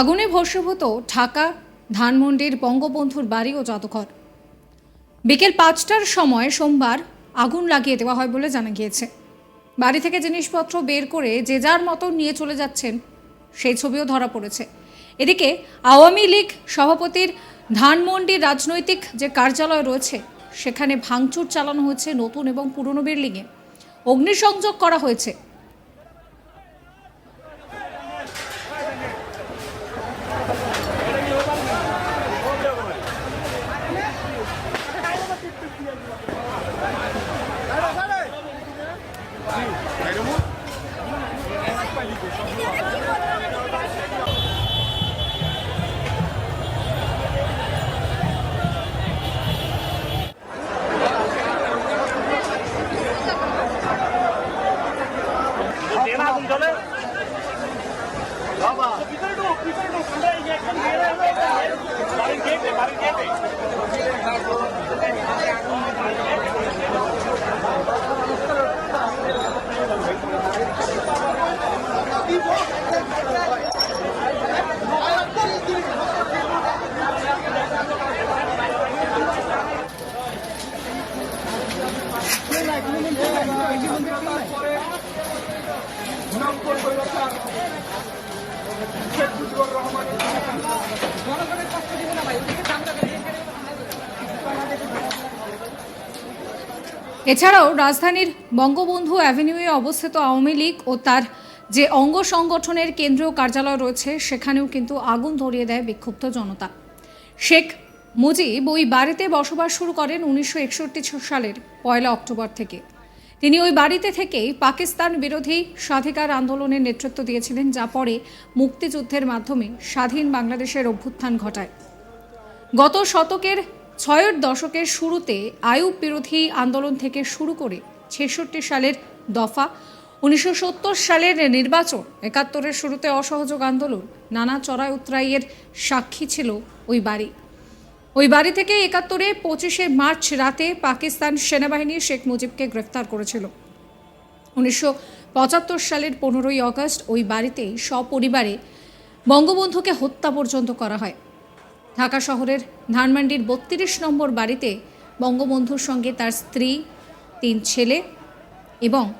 আগুনে ভস্মীভূত ঢাকা, ধানমন্ডির বঙ্গবন্ধুর বাড়ি ও জাদুঘর। বিকেল পাঁচটার সময় সোমবার আগুন লাগিয়ে দেওয়া হয় বলে জানা গিয়েছে। বাড়ি থেকে জিনিসপত্র বের করে যে যার মতো নিয়ে চলে যাচ্ছেন, সেই ছবিও ধরা পড়েছে। এদিকে আওয়ামী লীগ সভাপতির ধানমন্ডির রাজনৈতিক যে কার্যালয় রয়েছে, সেখানে ভাঙচুর চালানো হয়েছে নতুন এবং পুরনো বিল্ডিংয়ে। অগ্নিসংযোগ করা হয়েছে দেনা আগুন চলে বাবা ভিতরে ঢুক ভিতরে ঢুক আমরা এই যে একদম নিয়ে যাব বাড়ির গেটে বাড়ির গেটে এছাড়াও রাজধানীর বঙ্গবন্ধু অ্যাভিনিউয়ে অবস্থিত আওয়ামী লীগ ও তার যে অঙ্গ সংগঠনের কেন্দ্রীয় কার্যালয় রয়েছে, সেখানেও কিন্তু আগুন ধরিয়ে দেয় বিক্ষুব্ধ জনতা। শেখ মুজিব ওই বাড়িতে বসবাস শুরু করেন উনিশশো একষট্টি সালের পয়লা অক্টোবর থেকে। তিনি ওই বাড়িতে থেকেই পাকিস্তান বিরোধী স্বাধিকার আন্দোলনের নেতৃত্ব দিয়েছিলেন, যা পরে মুক্তিযুদ্ধের মাধ্যমে স্বাধীন বাংলাদেশের অভ্যুত্থান ঘটায়। গত শতকের ছয়ের দশকের শুরুতে আয়ুব বিরোধী আন্দোলন থেকে শুরু করে ছেষট্টি সালের দফা, উনিশশো সত্তর সালের নির্বাচন, একাত্তরের শুরুতে অসহযোগ আন্দোলন, নানা চড়াই উতরাইয়ের সাক্ষী ছিল ওই বাড়ি। ওই বাড়ি থেকে একাত্তরে পঁচিশে মার্চ রাতে পাকিস্তান সেনাবাহিনী শেখ মুজিবকে গ্রেফতার করেছিল। উনিশশো পঁচাত্তর সালের পনেরোই আগস্ট ওই বাড়িতেই সপরিবারে বঙ্গবন্ধুকে হত্যা পর্যন্ত করা হয়। ঢাকা শহরের ধানমান্ডির বত্রিশ নম্বর বাড়িতে বঙ্গবন্ধুর সঙ্গে তার স্ত্রী, তিন ছেলে এবং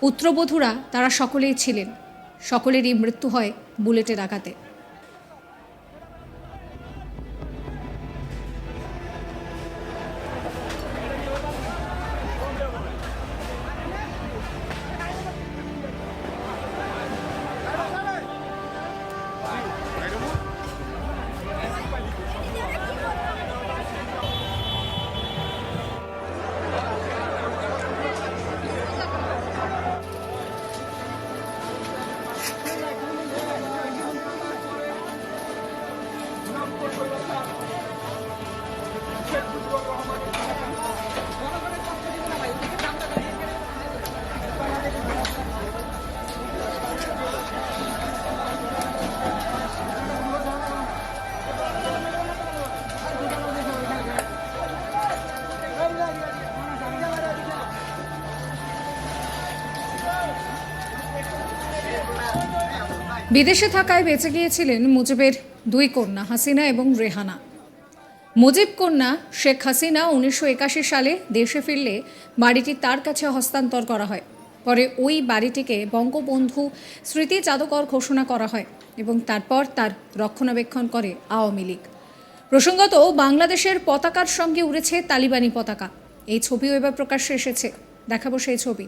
পুত্রবধূরা, তারা সকলেই ছিলেন। সকলেরই মৃত্যু হয় বুলেটের আঘাতে। সম্পর্ক শেখ মুজিবুর জনগণের বিদেশে থাকায় বেঁচে গিয়েছিলেন মুজিবের দুই কন্যা, হাসিনা এবং রেহানা। মুজিব কন্যা শেখ হাসিনা উনিশশো একাশি সালে দেশে ফিরলে বাড়িটি তার কাছে হস্তান্তর করা হয়। পরে ওই বাড়িটিকে বঙ্গবন্ধু স্মৃতি জাদুকর ঘোষণা করা হয় এবং তারপর তার রক্ষণাবেক্ষণ করে আওয়ামী লীগ। প্রসঙ্গত, বাংলাদেশের পতাকার সঙ্গে উড়েছে তালিবানি পতাকা। এই ছবিও এবার প্রকাশ্যে এসেছে। দেখাবো সেই ছবি।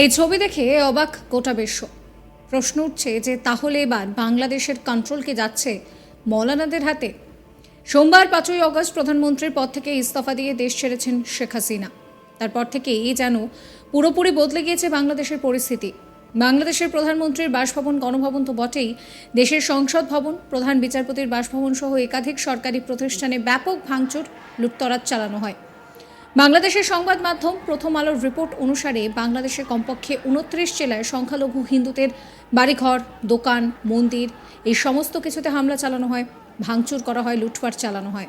এই ছবি দেখে অবাক গোটা বিশ্ব। প্রশ্ন উঠছে যে তাহলে এবার বাংলাদেশের কন্ট্রোল কি যাচ্ছে মৌলানাদের হাতে? সোমবার পাঁচই অগস্ট প্রধানমন্ত্রীর পদ থেকে ইস্তফা দিয়ে দেশ ছেড়েছেন শেখ হাসিনা। তারপর থেকেই যেন পুরোপুরি বদলে গিয়েছে বাংলাদেশের পরিস্থিতি। বাংলাদেশের প্রধানমন্ত্রীর বাসভবন, গণভবন তো বটেই। দেশের সংসদ ভবন, প্রধান বিচারপতির বাসভবন সহ একাধিক সরকারি প্রতিষ্ঠানে ব্যাপক ভাঙচুর, লুটতরাজ চালানো হয়। বাংলাদেশের সংবাদ মাধ্যম প্রথম আলোর রিপোর্ট অনুসারে বাংলাদেশের কমপক্ষে উনত্রিশ জেলায় সংখ্যালঘু হিন্দুদের বাড়িঘর, দোকান, মন্দির, এই সমস্ত কিছুতে হামলা চালানো হয়, ভাঙচুর করা হয়, লুটপাট চালানো হয়।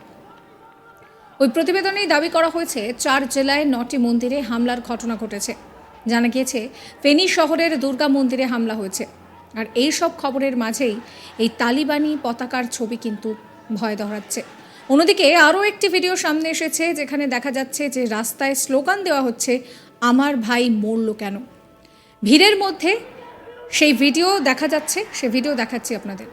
ওই প্রতিবেদনেই দাবি করা হয়েছে, চার জেলায় নটি মন্দিরে হামলার ঘটনা ঘটেছে। জানা গিয়েছে, ফেনী শহরের দুর্গা মন্দিরে হামলা হয়েছে। আর এই সব খবরের মাঝেই এই তালিবানি পতাকার ছবি কিন্তু ভয় ধরাচ্ছে অন্যদিকে আরও একটি ভিডিও সামনে এসেছে যেখানে দেখা যাচ্ছে যে রাস্তায় স্লোগান দেওয়া হচ্ছে, আমার ভাই মরল কেন? ভিড়ের মধ্যে সেই ভিডিও দেখা যাচ্ছে, সে ভিডিও দেখাচ্ছি আপনাদের।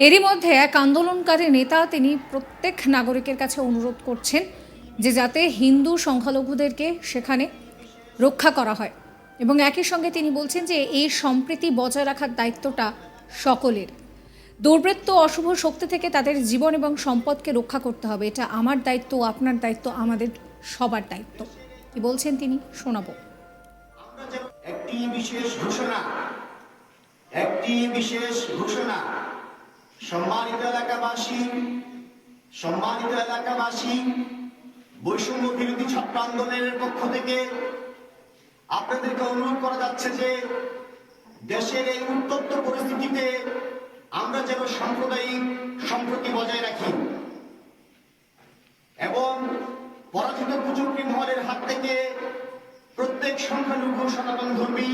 এরই মধ্যে এক আন্দোলনকারী নেতা তিনি প্রত্যেক নাগরিকের কাছে অনুরোধ করছেন যে যাতে হিন্দু সংখ্যালঘুদেরকে সেখানে রক্ষা করা হয়। এবং একই সঙ্গে তিনি বলছেন যে এই সম্প্রীতি বজায় রাখার দায়িত্বটা সকলের। দুর্বৃত্ত অশুভ শক্তি থেকে তাদের জীবন এবং সম্পদকে রক্ষা করতে হবে। এটা আমার দায়িত্ব, আপনার দায়িত্ব, আমাদের সবার দায়িত্ব। বলছেন তিনি? শোনাবো। একটি বিশেষ ঘোষণা, একটি বিশেষ ঘোষণা সম্মানিত এলাকাবাসী সম্মানিত এলাকাবাসী, বৈষম্য বিরোধী ছাত্র আন্দোলনের পক্ষ থেকে আপনাদেরকে অনুরোধ করা যাচ্ছে যে দেশের এই উত্তপ্ত পরিস্থিতিতে আমরা যেন সাম্প্রদায়িক সম্প্রতি বজায় রাখি এবং পরাজিত কুচক্রী মহলের হাত থেকে প্রত্যেক সংখ্যালঘু সনাতন ধর্মী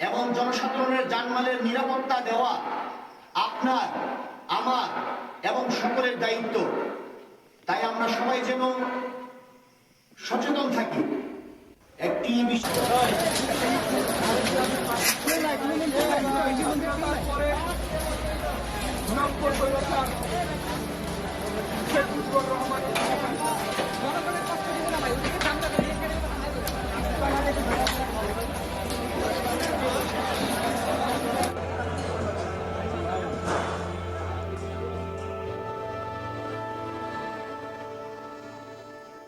এবং জনসাধারণের জানমালের নিরাপত্তা দেওয়া আপনার আমার এবং সকলের দায়িত্ব। তাই আমরা সবাই যেন সচেতন থাকি। একটি বিষয়